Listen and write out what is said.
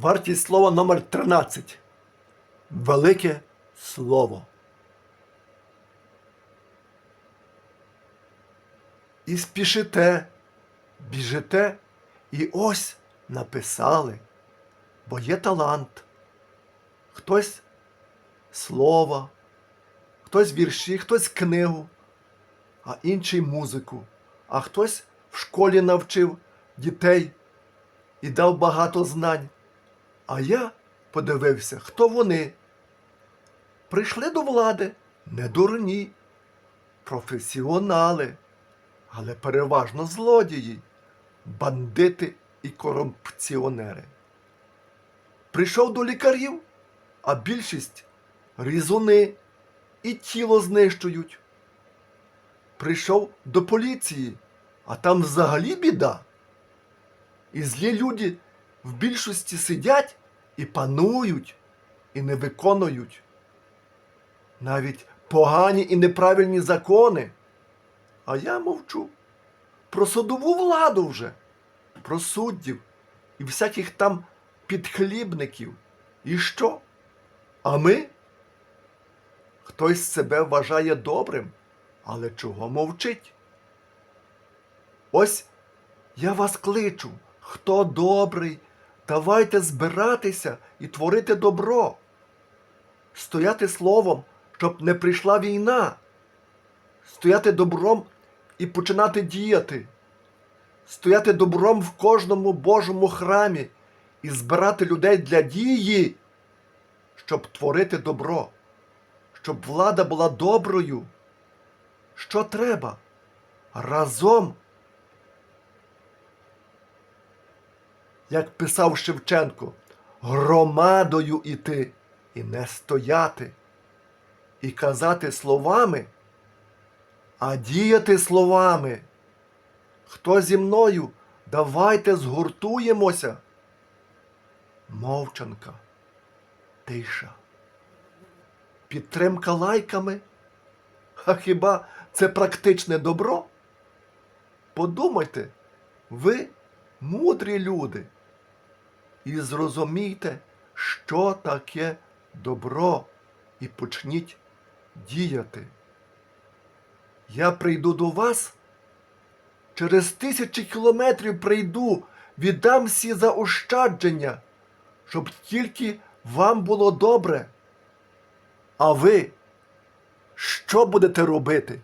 Вартість слова номер 13. Велике слово. І спішите, біжите, і ось написали, бо є талант. Хтось слова, хтось вірші, хтось книгу, а інший музику, а хтось в школі навчив дітей і дав багато знань. А я подивився, хто вони. Прийшли до влади не дурні, професіонали, але переважно злодії, бандити і корупціонери. Прийшов до лікарів, а більшість різуни і тіло знищують. Прийшов до поліції, а там взагалі біда. І злі люди в більшості сидять і панують, і не виконують. Навіть погані і неправильні закони. А я мовчу про судову владу вже, про суддів і всяких там підхлібників. І що? А ми? Хтось себе вважає добрим, але чого мовчить? Ось я вас кличу, хто добрий, давайте збиратися і творити добро, стояти словом, щоб не прийшла війна, стояти добром і починати діяти, стояти добром в кожному Божому храмі і збирати людей для дії, щоб творити добро, щоб влада була доброю. Що треба? Разом. Як писав Шевченко, громадою іти і не стояти, і казати словами, а діяти словами. Хто зі мною? Давайте згуртуємося. Мовчанка, тиша. Підтримка лайками. А хіба це практичне добро? Подумайте, ви мудрі люди. І зрозумійте, що таке добро, і почніть діяти. Я прийду до вас, через тисячі кілометрів прийду, віддам всі заощадження, щоб тільки вам було добре. А ви що будете робити?